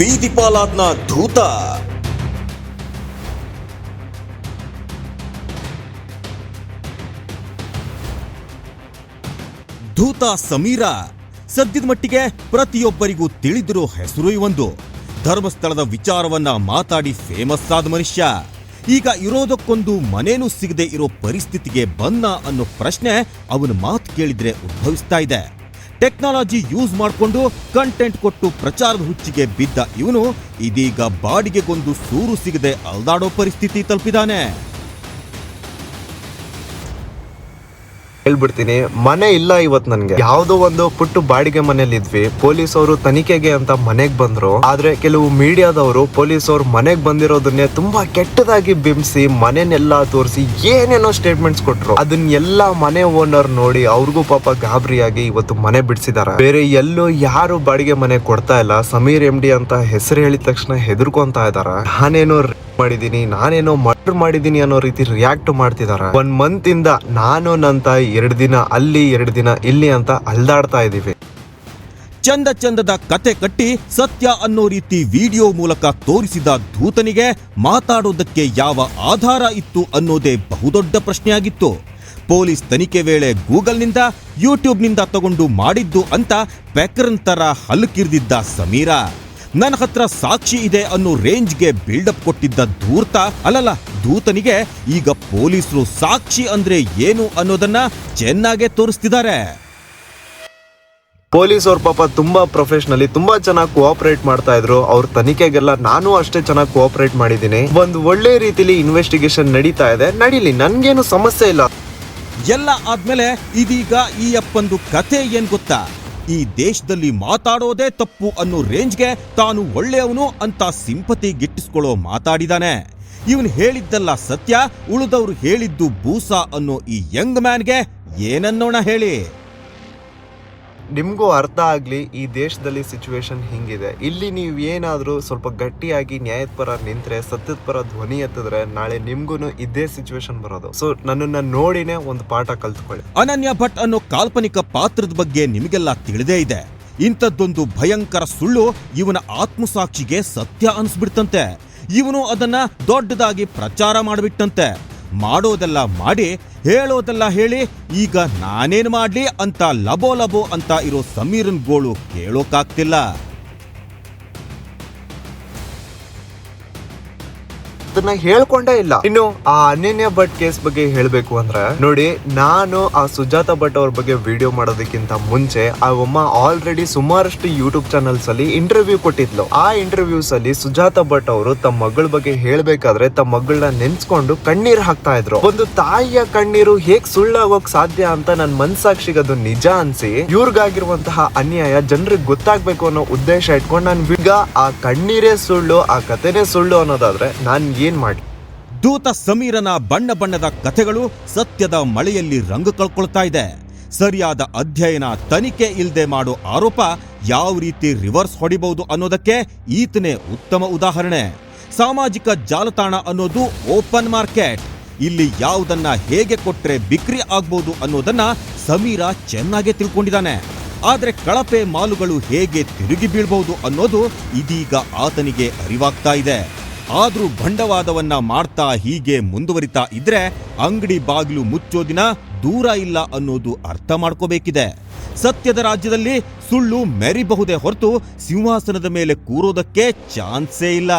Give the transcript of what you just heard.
ಬೀದಿ ಪಾಲಾದ್ನ ಧೂತ. ಧೂತ ಸಮೀರ. ಸದ್ಯದ ಮಟ್ಟಿಗೆ ಪ್ರತಿಯೊಬ್ಬರಿಗೂ ತಿಳಿದಿರೋ ಹೆಸರು ಇವೊಂದು. ಧರ್ಮಸ್ಥಳದ ವಿಚಾರವನ್ನ ಮಾತಾಡಿ ಫೇಮಸ್ ಆದ ಮನುಷ್ಯ. ಈಗ ಇರೋದಕ್ಕೊಂದು ಮನೇನೂ ಸಿಗದೆ ಇರೋ ಪರಿಸ್ಥಿತಿಗೆ ಬಂದ ಅನ್ನೋ ಪ್ರಶ್ನೆ ಅವನ ಮಾತು ಕೇಳಿದ್ರೆ ಉದ್ಭವಿಸ್ತಾ ಇದೆ. ಟೆಕ್ನಾಲಜಿ ಯೂಸ್ ಮಾಡಿಕೊಂಡು ಕಂಟೆಂಟ್ ಕೊಟ್ಟು ಪ್ರಚಾರದ ಹುಚ್ಚಿಗೆ ಬಿದ್ದ ಇವನು ಇದೀಗ ಬಾಡಿಗೆಗೊಂದು ಸೂರು ಸಿಗದೆ ಅಲ್ದಾಡೋ ಪರಿಸ್ಥಿತಿ ತಲುಪಿದಾನೆ. ಹೇಳ್ಬಿಡ್ತೀನಿ, ಮನೆ ಇಲ್ಲ ಇವತ್ ನನ್ಗೆ. ಯಾವ್ದೋ ಒಂದು ಪುಟ್ಟು ಬಾಡಿಗೆ ಮನೇಲಿ ಇದ್ವಿ ಪೊಲೀಸ್ ಅವರು ತನಿಖೆಗೆ ಅಂತ ಮನೆಗ್ ಬಂದ್ರು. ಆದ್ರೆ ಕೆಲವು ಮೀಡಿಯಾದವರು ಪೊಲೀಸ್ ಅವ್ರು ಮನೆಗ್ ಬಂದಿರೋದನ್ನೇ ತುಂಬಾ ಕೆಟ್ಟದಾಗಿ ಬಿಂಬಿಸಿ ಮನೆನೆಲ್ಲ ತೋರಿಸಿ ಏನೇನೋ ಸ್ಟೇಟ್ಮೆಂಟ್ಸ್ ಕೊಟ್ರು. ಅದನ್ನೆಲ್ಲ ಮನೆ ಓನರ್ ನೋಡಿ ಅವ್ರಿಗೂ ಪಾಪ ಗಾಬರಿಯಾಗಿ ಇವತ್ತು ಮನೆ ಬಿಡಿಸಿದಾರೆ. ಬೇರೆ ಎಲ್ಲೂ ಯಾರು ಬಾಡಿಗೆ ಮನೆ ಕೊಡ್ತಾ ಇಲ್ಲ. ಸಮೀರ್ ಎಂ ಡಿ ಅಂತ ಹೆಸರು ಹೇಳಿದ ತಕ್ಷಣ ಹೆದರ್ಕೊಂತ ಇದಾರ. ನಾನೇನೋ ಮಾಡಿದೀನಿ, ನಾನೇನೋ ಮರ್ಡರ್ ಮಾಡಿದೀನಿ ಅನ್ನೋ ರೀತಿ ರಿಯಾಕ್ಟ್ ಮಾಡ್ತಿದ್ದಾರೆ ಒಂದ್ ಮಂತ್ ಇಂದ ನಾನು ನನ್ನ ತಾಯಿ ಎರಡು ದಿನ ಅಲ್ಲಿ, ಎರಡು ದಿನ ಇಲ್ಲಿ ಅಂತ ಅಲ್ದಾಡ್ತಾ ಇದೀವಿ. ಚಂದ ಚಂದದ ಕತೆ ಕಟ್ಟಿ ಸತ್ಯ ಅನ್ನೋ ರೀತಿ ವಿಡಿಯೋ ಮೂಲಕ ತೋರಿಸಿದ ಧೂತನಿಗೆ ಮಾತಾಡೋದಕ್ಕೆ ಯಾವ ಆಧಾರ ಇತ್ತು ಅನ್ನೋದೇ ಬಹುದೊಡ್ಡ ಪ್ರಶ್ನೆಯಾಗಿತ್ತು. ಪೊಲೀಸ್ ತನಿಖೆ ವೇಳೆ ಗೂಗಲ್ನಿಂದ ಯೂಟ್ಯೂಬ್ನಿಂದ ತಗೊಂಡು ಮಾಡಿದ್ದು ಅಂತ ಪೆಕರನ್ ತರ ಹಲ್ಕಿರ್ದಿದ್ದ ಸಮೀರ. ನನ್ನ ಹತ್ರ ಸಾಕ್ಷಿ ಇದೆ ಅನ್ನೋ ರೇಂಜ್ಗೆ ಬಿಲ್ಡಪ್ ಕೊಟ್ಟಿದ್ದ ಧೂರ್ತ ಅಲ್ಲಲ್ಲ ದೂತನಿಗೆ ಈಗ ಪೊಲೀಸರು ಸಾಕ್ಷಿ ಅಂದ್ರೆ ಏನು ಅನ್ನೋದನ್ನ ಚೆನ್ನಾಗೆ ತೋರಿಸ್ತಿದ್ದಾರೆ. ಪೊಲೀಸ್ ಅವ್ರ ಪಾಪ ತುಂಬಾ ಪ್ರೊಫೆಷನಲಿ ತುಂಬಾ ಚೆನ್ನಾಗಿ ಕೋಆಪರೇಟ್ ಮಾಡ್ತಾ ಇದ್ರು. ಅವ್ರ ತನಿಖೆಗೆಲ್ಲ ನಾನು ಅಷ್ಟೇ ಚೆನ್ನಾಗಿ ಕೋಆಪರೇಟ್ ಮಾಡಿದ್ದೀನಿ. ಒಂದು ಒಳ್ಳೆ ರೀತಿಲಿ ಇನ್ವೆಸ್ಟಿಗೇಷನ್ ನಡೀತಾ ಇದೆ. ನಡೀಲಿ ನನ್ಗೇನು ಸಮಸ್ಯೆ ಇಲ್ಲ. ಎಲ್ಲ ಆದ್ಮೇಲೆ ಇದೀಗ ಈ ಅಪ್ಪಂದು ಕತೆ ಏನ್ ಗೊತ್ತಾ? ಈ ದೇಶದಲ್ಲಿ ಮಾತಾಡೋದೇ ತಪ್ಪು ಅನ್ನೋ ರೇಂಜ್ಗೆ ತಾನು ಒಳ್ಳೆಯವನು ಅಂತ ಸಿಂಪತಿ ಗಿಟ್ಟಿಸ್ಕೊಳ್ಳೋ ಮಾತಾಡಿದಾನೆ. ಇವನು ಹೇಳಿದ್ದಲ್ಲ ಸತ್ಯ, ಉಳಿದವ್ರು ಹೇಳಿದ್ದು ಬೂಸಾ ಅನ್ನೋ ಈ ಯಂಗ್ ಮ್ಯಾನ್ಗೆ ಏನನ್ನೋಣ ಹೇಳಿ? ನಿಮ್ಗೂ ಅರ್ಥ ಆಗಲಿ, ಈ ದೇಶದಲ್ಲಿ ಸಿಚುವೇಶನ್ ಹಿಂಗಿದೆ. ಇಲ್ಲಿ ನೀವು ಏನಾದರೂ ಸ್ವಲ್ಪ ಗಟ್ಟಿಯಾಗಿ ನ್ಯಾಯದ ಪರ ನಿಂತರೆ, ಸತ್ಯದ ಪರ ಧ್ವನಿ ಎತ್ತಿದ್ರೆ ನಾಳೆ ನಿಮ್ಗೂ ಇದೇ ಸಿಚುವೇಶನ್ ಬರೋದು. ಸೊ ನನ್ನನ್ನ ನೋಡಿನೇ ಒಂದು ಪಾಠ ಕಲ್ತ್ಕೊಳ್ಳಿ. ಅನನ್ಯ ಭಟ್ ಅನ್ನೋ ಕಾಲ್ಪನಿಕ ಪಾತ್ರದ ಬಗ್ಗೆ ನಿಮಗೆಲ್ಲ ತಿಳಿದೇ ಇದೆ. ಇಂಥದ್ದೊಂದು ಭಯಂಕರ ಸುಳ್ಳು ಇವನ ಆತ್ಮಸಾಕ್ಷಿಗೆ ಸತ್ಯ ಅನಿಸ್ಬಿಡ್ತಂತೆ. ಇವನು ಅದನ್ನ ದೊಡ್ಡದಾಗಿ ಪ್ರಚಾರ ಮಾಡಿಬಿಟ್ಟಂತೆ. ಮಾಡೋದೆಲ್ಲ ಮಾಡಿ, ಹೇಳೋದೆಲ್ಲ ಹೇಳಿ, ಈಗ ನಾನೇನು ಮಾಡಲಿ ಅಂತ ಲಬೋ ಲಬೋ ಅಂತ ಇರೋ ಸಮೀರನ್ ಗೋಳು ಕೇಳೋಕಾಗ್ತಿಲ್ಲ. ಅದನ್ನ ಹೇಳ್ಕೊಂಡೇ ಇಲ್ಲ. ಇನ್ನು ಆ ಅನನ್ಯ ಭಟ್ ಕೇಸ್ ಬಗ್ಗೆ ಹೇಳ್ಬೇಕು ಅಂದ್ರೆ ನೋಡಿ ನಾನು ಆ ಸುಜಾತ ಭಟ್ ಅವ್ರ ಬಗ್ಗೆ ವಿಡಿಯೋ ಮಾಡೋದಕ್ಕಿಂತ ಮುಂಚೆ ಆ ಒಮ್ಮ ಆಲ್ರೆಡಿ ಸುಮಾರಷ್ಟು ಯೂಟ್ಯೂಬ್ ಚಾನಲ್ಸ್ ಅಲ್ಲಿ ಇಂಟರ್ವ್ಯೂ ಕೊಟ್ಟಿದ್ಲು. ಆ ಇಂಟರ್ವ್ಯೂಸ್ ಅಲ್ಲಿ ಸುಜಾತ ಭಟ್ ಅವರು ತಮ್ಮ ಮಗಳ ಬಗ್ಗೆ ಹೇಳ್ಬೇಕಾದ್ರೆ ತಮ್ಮ ಮಗಳನ್ನ ನೆನ್ಸ್ಕೊಂಡು ಕಣ್ಣೀರ್ ಹಾಕ್ತಾ ಇದ್ರು. ಒಂದು ತಾಯಿಯ ಕಣ್ಣೀರು ಹೇಗ್ ಸುಳ್ಳಾಗೋಕ್ ಸಾಧ್ಯ ಅಂತ ನನ್ ಮನ್ಸಾಕ್ಷಿಗೆ ಅದು ನಿಜ ಅನ್ಸಿ ಇವ್ರಿಗಾಗಿರುವಂತಹ ಅನ್ಯಾಯ ಜನರಿಗೆ ಗೊತ್ತಾಗ್ಬೇಕು ಅನ್ನೋ ಉದ್ದೇಶ ಇಟ್ಕೊಂಡು ನಾನು ಈಗ ಆ ಕಣ್ಣೀರೇ ಸುಳ್ಳು ಆ ಕತೆನೇ ಸುಳ್ಳು ಅನ್ನೋದಾದ್ರೆ ನಾನ್ ಏನ್ ಮಾಡಿ? ದೂತ ಸಮೀರನ ಬಣ್ಣ ಬಣ್ಣದ ಕಥೆಗಳು ಸತ್ಯದ ಮಳೆಯಲ್ಲಿ ರಂಗು ಕಳ್ಕೊಳ್ತಾ ಇದೆ. ಸರಿಯಾದ ಅಧ್ಯಯನ ತನಿಖೆ ಇಲ್ಲದೆ ಮಾಡೋ ಆರೋಪ ಯಾವ ರೀತಿ ರಿವರ್ಸ್ ಹೊಡಿಬಹುದು ಅನ್ನೋದಕ್ಕೆ ಈತನೇ ಉತ್ತಮ ಉದಾಹರಣೆ. ಸಾಮಾಜಿಕ ಜಾಲತಾಣ ಅನ್ನೋದು ಓಪನ್ ಮಾರ್ಕೆಟ್. ಇಲ್ಲಿ ಯಾವುದನ್ನ ಹೇಗೆ ಕೊಟ್ರೆ ಬಿಕ್ರಿ ಆಗ್ಬೋದು ಅನ್ನೋದನ್ನ ಸಮೀರ ಚೆನ್ನಾಗೇ ತಿಳ್ಕೊಂಡಿದ್ದಾನೆ. ಆದ್ರೆ ಕಳಪೆ ಮಾಲುಗಳು ಹೇಗೆ ತಿರುಗಿ ಬೀಳ್ಬಹುದು ಅನ್ನೋದು ಇದೀಗ ಆತನಿಗೆ ಅರಿವಾಗ್ತಾ ಇದೆ. ಆದ್ರೂ ಬಂಡವಾದವನ್ನ ಮಾಡ್ತಾ ಹೀಗೆ ಮುಂದುವರಿತಾ ಇದ್ರೆ ಅಂಗಡಿ ಬಾಗಿಲು ಮುಚ್ಚೋ ದಿನ ದೂರ ಇಲ್ಲ ಅನ್ನೋದು ಅರ್ಥ ಮಾಡ್ಕೋಬೇಕಿದೆ. ಸತ್ಯದ ರಾಜ್ಯದಲ್ಲಿ ಸುಳ್ಳು ಮೆರಿಬಹುದೇ ಹೊರತು ಸಿಂಹಾಸನದ ಮೇಲೆ ಕೂರೋದಕ್ಕೆ ಚಾನ್ಸೇ ಇಲ್ಲ.